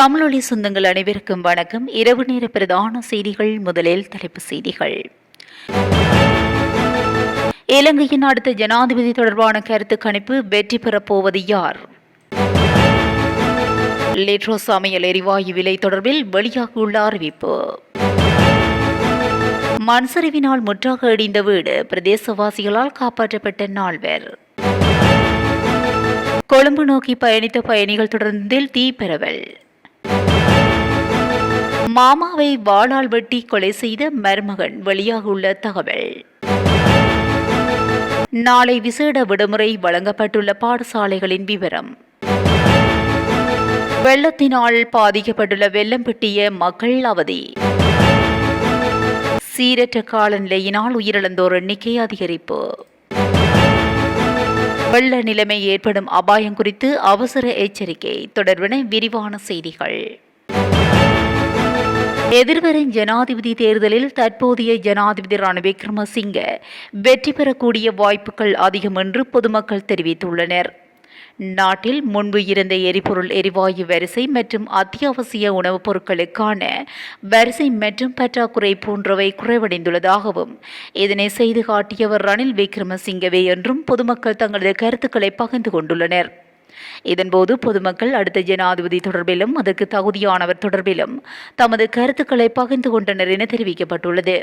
தமிழொலி சொந்தங்கள் அனைவருக்கும் வணக்கம். இரவு நேர பிரதான செய்திகள் முதலில் தலைப்பு செய்திகள். இலங்கையின் அடுத்த ஜனாதிபதி தொடர்பான கருத்து கணிப்பு வெற்றி பெறப்போவது யார்? லிட்ரோ சமையல் எரிவாயு விலை தொடர்பில் வெளியாகியுள்ள அறிவிப்பு. மண்சரிவினால் முற்றாக இடிந்த வீடு பிரதேசவாசிகளால் காப்பாற்றப்பட்ட நால்வர். கொழும்பு நோக்கி பயணித்த பயணிகள் தொடர்ந்தில் தீ பரவல். மாமாவை வாளால் வெட்டி கொலை செய்த மருமகன் வெளியாகியுள்ள தகவல். நாளை விசேட விடுமுறை வழங்கப்பட்டுள்ள பாடசாலைகளின் விவரம். வெள்ளத்தினால் பாதிக்கப்பட்டுள்ள வெள்ளம்பெட்டிய மக்கள் அவதி. சீரற்ற காலநிலையினால் உயிரிழந்தோர் எண்ணிக்கை அதிகரிப்பு. வெள்ள நிலைமை ஏற்படும் அபாயம் குறித்து அவசர எச்சரிக்கை. தொடர்பென விரிவான செய்திகள். எதிர்வரும் ஜனாதிபதி தேர்தலில் தற்போதைய ஜனாதிபதி ரணில் விக்ரமசிங்க வெற்றி பெறக்கூடிய வாய்ப்புகள் அதிகம் என்று பொதுமக்கள் தெரிவித்துள்ளனர். நாட்டில் முன்பு இருந்த எரிபொருள் எரிவாயு வரிசை மற்றும் அத்தியாவசிய உணவுப் பொருட்களுக்கான வரிசை மற்றும் பற்றாக்குறை போன்றவை குறைவடைந்துள்ளதாகவும் இதனை செய்து காட்டியவர் ரணில் விக்ரமசிங்கவே என்றும் பொதுமக்கள் தங்களது கருத்துக்களை பகிர்ந்து கொண்டுள்ளனர். இதன்போது பொதுமக்கள் அடுத்த ஜனாதிபதி தொடர்பிலும் அதற்கு தகுதியானவர் தொடர்பிலும் தமது கருத்துக்களை பகிர்ந்து கொண்டனர் என தெரிவிக்கப்பட்டுள்ளது.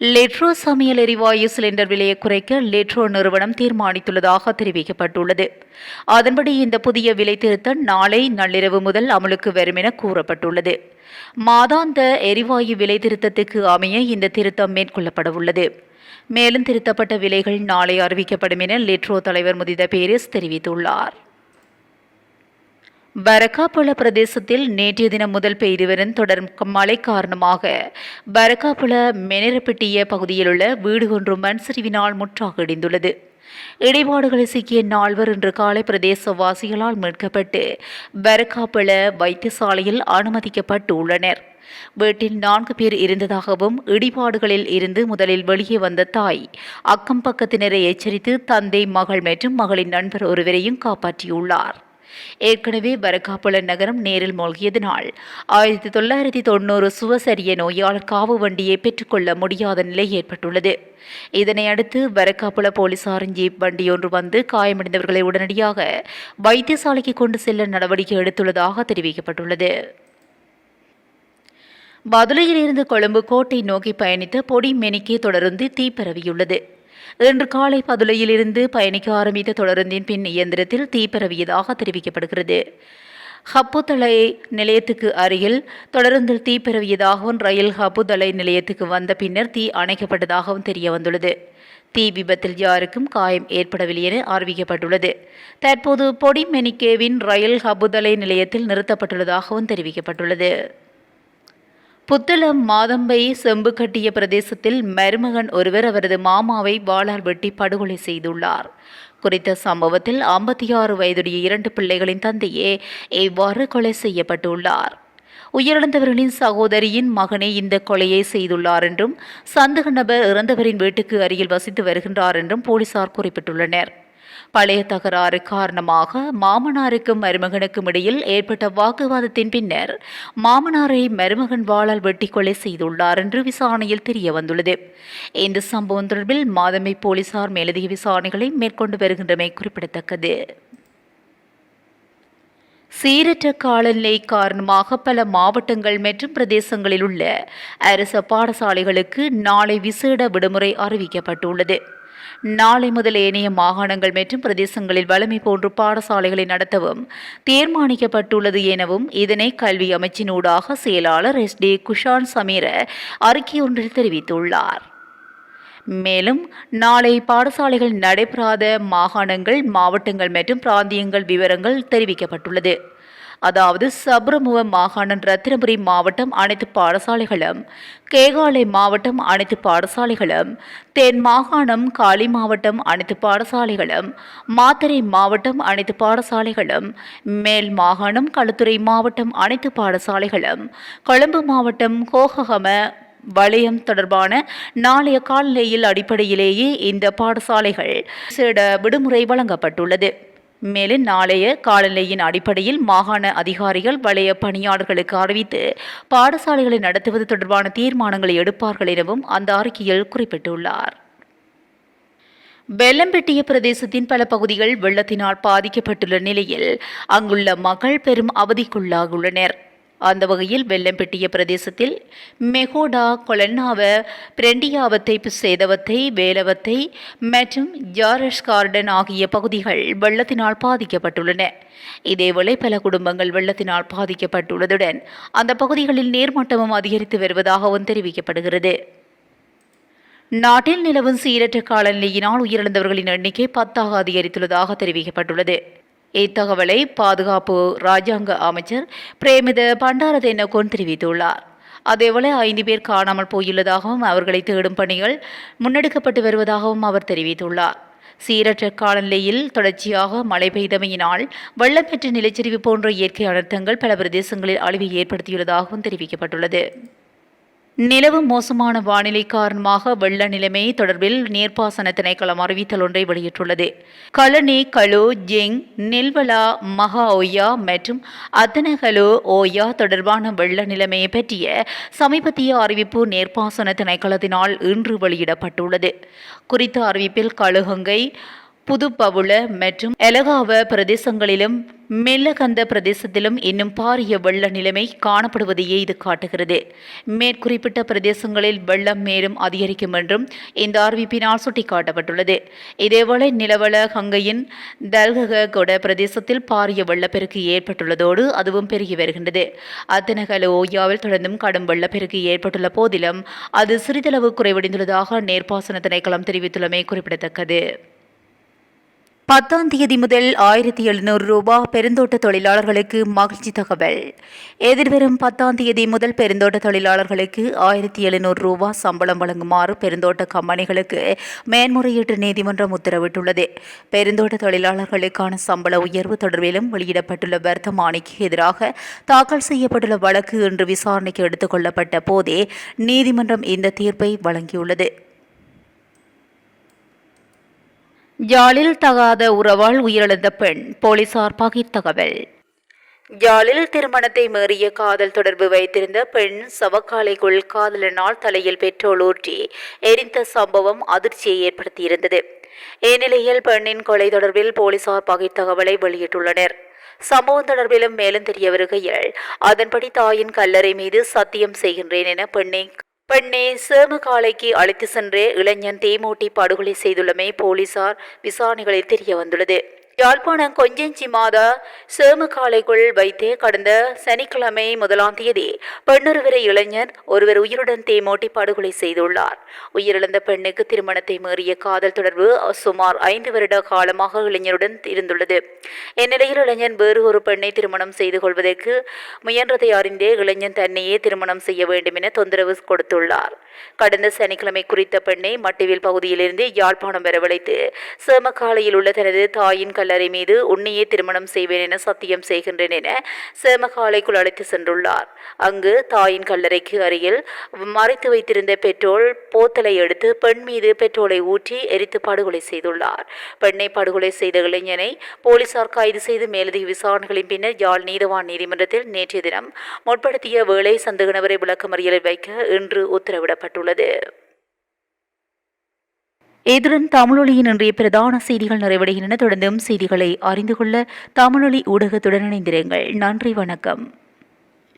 லெட்ரோ சமையல் எரிவாயு சிலிண்டர் விலையை குறைக்க லெட்ரோ நிறுவனம் தீர்மானித்துள்ளதாக தெரிவிக்கப்பட்டுள்ளது. அதன்படி இந்த புதிய விலை திருத்தம் நாளை நள்ளிரவு முதல் அமலுக்கு வரும் என கூறப்பட்டுள்ளது. மாதாந்த எரிவாயு விலை திருத்தத்துக்கு அமைய இந்த திருத்தம் மேற்கொள்ளப்படவுள்ளது. மேலும் திருத்தப்பட்ட விலைகள் நாளை அறிவிக்கப்படும் என லிட்ரோ தலைவர் முதித பேரிஸ் தெரிவித்துள்ளார். பரக்காப்புல பிரதேசத்தில் நேற்றைய தினம் முதல் பெய்து வரும் தொடரும் மழை காரணமாக பரக்காப்புல மெனரப்பட்டிய பகுதியில் உள்ள வீடு ஒன்று மண் சரிவினால் முற்றாக இடிந்துள்ளது இடைபாடுகளை சிக்கிய நால்வர் இன்று காலை பிரதேசவாசிகளால் மீட்கப்பட்டு பரக்காப்புல வைத்தியசாலையில் அனுமதிக்கப்பட்டு உள்ளனர் வீட்டில் நான்கு பேர் இருந்ததாகவும் இடிபாடுகளில் இருந்து முதலில் வெளியே வந்த தாய். அக்கம் பக்கத்தினரை எச்சரித்து தந்தை மகள் மற்றும் மகளின் நண்பர் ஒருவரையும் காப்பாற்றியுள்ளார். ஏற்கனவே வரக்காப்புல நகரம் நேரில் மூழ்கியதனால் ஆயிரத்தி தொள்ளாயிரத்தி தொண்ணூறு சுவசரிய நோயாளர் காவு வண்டியை பெற்றுக்கொள்ள முடியாத நிலை ஏற்பட்டுள்ளது. இதனை அடுத்து வரக்காப்புல போலீசாரின் ஜீப் வண்டி ஒன்று வந்து காயமடைந்தவர்களை உடனடியாக வைத்தியசாலைக்கு கொண்டு செல்ல நடவடிக்கை எடுத்துள்ளதாக தெரிவிக்கப்பட்டுள்ளது. இருந்து கொழும்பு கோட்டை நோக்கி பயணித்த பொடி மெனிக்கே தொடர்ந்து தீ பரவியுள்ளது. இன்று காலை பதுளையிலிருந்து பயணிக்க ஆரம்பித்த தொடருந்தின் பின் இயந்திரத்தில் தீ பரவியதாக தெரிவிக்கப்படுகிறது. ஹப்புதலை நிலையத்துக்கு அருகில் தொடருந்தில் தீ பரவியதாகவும் ரயில் ஹப்புதலை நிலையத்துக்கு வந்த பின்னர் தீ அணைக்கப்பட்டதாகவும் தெரிய வந்துள்ளது தீ விபத்தில் யாருக்கும் காயம் ஏற்படவில்லை என அறிவிக்கப்பட்டுள்ளது. தற்போது பொடி மெனிக்கேவின் ரயில் ஹபுதலை நிலையத்தில் நிறுத்தப்பட்டுள்ளதாகவும் தெரிவிக்கப்பட்டுள்ளது. புத்தளம் மாதம்பை செம்பு கட்டிய பிரதேசத்தில் மருமகன் ஒருவர் அவரது மாமாவை வாளால் வெட்டி படுகொலை செய்துள்ளார். குறித்த சம்பவத்தில் ஐம்பத்தி ஆறு வயதுடைய இரண்டு பிள்ளைகளின் தந்தையே இவ்வாறு கொலை செய்யப்பட்டுள்ளார். உயிரிழந்தவர்களின் சகோதரியின் மகனே இந்த கொலையை செய்துள்ளார் என்றும் சந்தக நபர் இறந்தவரின் வீட்டுக்கு அருகில் வசித்து வருகின்றார் என்றும் போலீசார் குறிப்பிட்டுள்ளனர். பழைய தகராறு காரணமாக மாமனாருக்கும் மருமகனுக்கும் இடையில் ஏற்பட்ட வாக்குவாதத்தின் பின்னர் மாமனாரை மருமகன் வாளால் வெட்டி கொலை செய்துள்ளார் என்று விசாரணையில் தெரிய வந்துள்ளது இந்த சம்பவம் தொடர்பில் மாதமை போலீசார் மேலதிக விசாரணைகளை மேற்கொண்டு வருகின்றமை குறிப்பிடத்தக்கது. சீரற்ற காலநிலை காரணமாக பல மாவட்டங்கள் மற்றும் பிரதேசங்களில் உள்ள அரசு பாடசாலைகளுக்கு நாளை விசேட விடுமுறை அறிவிக்கப்பட்டுள்ளது. நாளை முதல் ஏனைய மாகாணங்கள் மற்றும் பிரதேசங்களில் வலிமை போன்று பாடசாலைகளை நடத்தவும் தீர்மானிக்கப்பட்டுள்ளது எனவும் இதனை கல்வி அமைச்சினூடாக செயலாளர் எஸ் டி குஷான் சமீர அறிக்கை ஒன்றில் தெரிவித்துள்ளார். மேலும் நாளை பாடசாலைகள் நடைபெறாத மாகாணங்கள் மாவட்டங்கள் மற்றும் பிராந்தியங்கள் விவரங்கள் தெரிவிக்கப்பட்டுள்ளது. அதாவது சப்ரமுவ மாகாணம் ரத்தினபுரி மாவட்டம் அனைத்து பாடசாலைகளும் கேகாலை மாவட்டம் அனைத்து பாடசாலைகளும் தென் மாகாணம் காலி மாவட்டம் அனைத்து பாடசாலைகளும் மாத்தரை மாவட்டம் அனைத்து பாடசாலைகளும் மேல் மாகாணம் களுத்துறை மாவட்டம் அனைத்து பாடசாலைகளும் கொழும்பு மாவட்டம் கோககம வளையம் தொடர்பான நாளைய காலநிலையில் அடிப்படையிலேயே இந்த பாடசாலைகள் விடுமுறை வழங்கப்பட்டுள்ளது. மேலும் நாளைய காலநிலையின் அடிப்படையில் மாகாண அதிகாரிகள் வலய பணியாளர்களுக்கு அறிவித்து பாடசாலைகளை நடத்துவது தொடர்பான தீர்மானங்களை எடுப்பார்கள் எனவும் அந்த அறிக்கையில் குறிப்பிட்டுள்ளார். வெள்ளம்பெட்டிய பிரதேசத்தின் பல பகுதிகள் வெள்ளத்தினால் பாதிக்கப்பட்டுள்ள நிலையில் அங்குள்ள மக்கள் பெரும் அவதிக்குள்ளாகியுள்ளனர். அந்த வகையில் வெள்ளம்பெட்டிய பிரதேசத்தில் மெகோடா கொலன்னாவ பிரண்டியாவத்தை சேதவத்தை வேலவத்தை மற்றும் ஜாரஷ் கார்டன் ஆகிய பகுதிகள் வெள்ளத்தினால் பாதிக்கப்பட்டுள்ளன. இதேவேளை பல குடும்பங்கள் வெள்ளத்தினால் பாதிக்கப்பட்டுள்ளதுடன் அந்த பகுதிகளில் நீர்மட்டமும் அதிகரித்து வருவதாகவும் தெரிவிக்கப்படுகிறது. நாட்டில் நிலவும் சீரற்ற காலநிலையினால் உயிரிழந்தவர்களின் எண்ணிக்கை பத்தாக அதிகரித்துள்ளதாக தெரிவிக்கப்பட்டுள்ளது. இத்தகவலை பாதுகாப்பு ராஜாங்க அமைச்சர் பிரேமித பண்டாரதேனகோன் தெரிவித்துள்ளார். அதேவேளை ஐந்து பேர் காணாமல் போயுள்ளதாகவும் அவர்களை தேடும் பணிகள் முன்னெடுக்கப்பட்டு வருவதாகவும் அவர் தெரிவித்துள்ளார். சீரற்ற காலநிலையில் தொடர்ச்சியாக மழை பெய்தமையினால் வெள்ளம் பெற்ற நிலச்சரிவு போன்ற இயற்கை அனர்த்தங்கள் பல பிரதேசங்களில் அழிவை ஏற்படுத்தியுள்ளதாகவும் தெரிவிக்கப்பட்டுள்ளது. நிலவு மோசமான வானிலை காரணமாக வெள்ள நிலைமை தொடர்பில் நீர்ப்பாசன திணைக்களம் அறிவித்தல் ஒன்றை வெளியிட்டுள்ளது. களனி கலு ஜிங் நெல்வலா மகா ஓயா மற்றும் அத்தனகலு ஓயா தொடர்பான வெள்ள நிலைமையை பற்றிய சமீபத்திய அறிவிப்பு நீர்ப்பாசன திணைக்களத்தினால் இன்று வெளியிடப்பட்டுள்ளது. குறித்த அறிவிப்பில் கழுகங்கை புதுப்பவுள மற்றும் எலகாவ பிரதேசங்களிலும் மெல்லகந்த பிரதேசத்திலும் இன்னும் பாரிய வெள்ள நிலைமை காணப்படுவதையே இது காட்டுகிறது. மேற்குறிப்பிட்ட பிரதேசங்களில் வெள்ளம் மேலும் அதிகரிக்கும் என்றும் இந்த அறிவிப்பினால் சுட்டிக்காட்டப்பட்டுள்ளது. இதேவேளை நிலவள கங்கையின் தல்கக கொட பிரதேசத்தில் பாரிய வெள்ளப்பெருக்கு ஏற்பட்டுள்ளதோடு அதுவும் பெருகி வருகின்றது. அத்தனகல ஓயாவில் தொடர்ந்தும் கடும் வெள்ளப்பெருக்கு ஏற்பட்டுள்ள போதிலும் அது சிறிதளவு குறைவடைந்துள்ளதாக நேர்ப்பாசன திணைக்களம் தெரிவித்துள்ளமை குறிப்பிடத்தக்கது. பத்தாம் தேதி முதல் ஆயிரத்தி எழுநூறு ரூபா பெருந்தோட்ட தொழிலாளர்களுக்கு மகிழ்ச்சி தகவல். எதிர்வரும் பத்தாம் தேதி முதல் பெருந்தோட்ட தொழிலாளர்களுக்கு ஆயிரத்தி எழுநூறு ரூபா சம்பளம் வழங்குமாறு பெருந்தோட்ட கம்பெனிகளுக்கு மேன்முறையீட்டு நீதிமன்றம் உத்தரவிட்டுள்ளது. பெருந்தோட்ட தொழிலாளர்களுக்கான சம்பள உயர்வு தொடர்பிலும் வெளியிடப்பட்டுள்ள வர்த்தமானிக்கு எதிராக தாக்கல் செய்யப்பட்டுள்ள வழக்கு இன்று விசாரணைக்கு எடுத்துக் கொள்ளப்பட்ட போதே நீதிமன்றம் இந்த தீர்ப்பை வழங்கியுள்ளது. யாழில் தகாத உறவால் உயிரிழந்த பெண் போலீசார் பகிர் தகவல். யாழில் திருமணத்தை மீறிய காதல் தொடர்பு வைத்திருந்த பெண் சவக்காலைக்குள் காதலனால் தலையில் பெட்ரோல் ஊற்றி எரிந்த சம்பவம் அதிர்ச்சியை ஏற்படுத்தியிருந்தது. இந்நிலையில் பெண்ணின் கொலை தொடர்பில் போலீசார் பகிர் தகவலை வெளியிட்டுள்ளனர். சம்பவம் தொடர்பிலும் மேலும் தெரிய வருகையில் அதன்படி தாயின் கல்லறை மீது சத்தியம் செய்கின்றேன் என பெண்ணை பெண்ணை சேமகாலைக்கு அழைத்து சென்று இளைஞன் தீமூட்டி படுகொலை செய்துள்ளமை போலீசார் விசாரணைகளில் தெரிய வந்துள்ளது யாழ்ப்பாணம் கொஞ்சஞ்சி மாதா சேமகாலைக்குள் வைத்து கடந்த சனிக்கிழமை முதலாம் தேதி பெண்ணொருவரை இளைஞர் ஒருவர் உயிருடன் தேமோட்டி படுகொலை செய்துள்ளார். உயிரிழந்த பெண்ணுக்கு திருமணத்தை மீறிய காதல் தொடர்பு சுமார் ஐந்து வருட காலமாக இளைஞருடன் இருந்துள்ளது. இந்நிலையில் இளைஞன் வேறு ஒரு பெண்ணை திருமணம் செய்து கொள்வதற்கு முயன்றதை அறிந்தே இளைஞன் தன்னையே திருமணம் செய்ய வேண்டும் என தொந்தரவு கொடுத்துள்ளார். கடந்த சனிக்கிழமை குறித்த பெண்ணை மட்டுவில் பகுதியிலிருந்து யாழ்ப்பாணம் வரவழைத்து சேமக்காலையில் உள்ள தனது தாயின் கல்லறை மீது உன்னையே திருமணம் செய்வேன் என சத்தியம் செய்கின்றேன் என சேமகாலைக்குள் அழைத்து சென்றுள்ளார். அங்கு தாயின் கல்லறைக்கு அருகில் மறைத்து வைத்திருந்த பெட்ரோல் போத்தலை எடுத்து பெண் மீது பெட்ரோலை ஊற்றி எரித்து படுகொலை செய்துள்ளார். பெண்ணை படுகொலை செய்த இளைஞனை போலீசார் கைது செய்து மேலதிக விசாரணைகளின் பின்னர் யாழ் நீதவான் நீதிமன்றத்தில் நேற்றைய தினம் முற்படுத்திய வேலை சந்தேக நபரை விளக்கமறியலில் வைக்க இன்று உத்தரவிடப்பட்டுள்ளது. இதுடன் தமிழொலியின் இன்றைய பிரதான செய்திகள் நிறைவடைகின்றன. தொடர்ந்தும் செய்திகளை அறிந்து கொள்ள தமிழொலி ஊடகத்துடன் இணைந்திருங்கள். நன்றி வணக்கம்.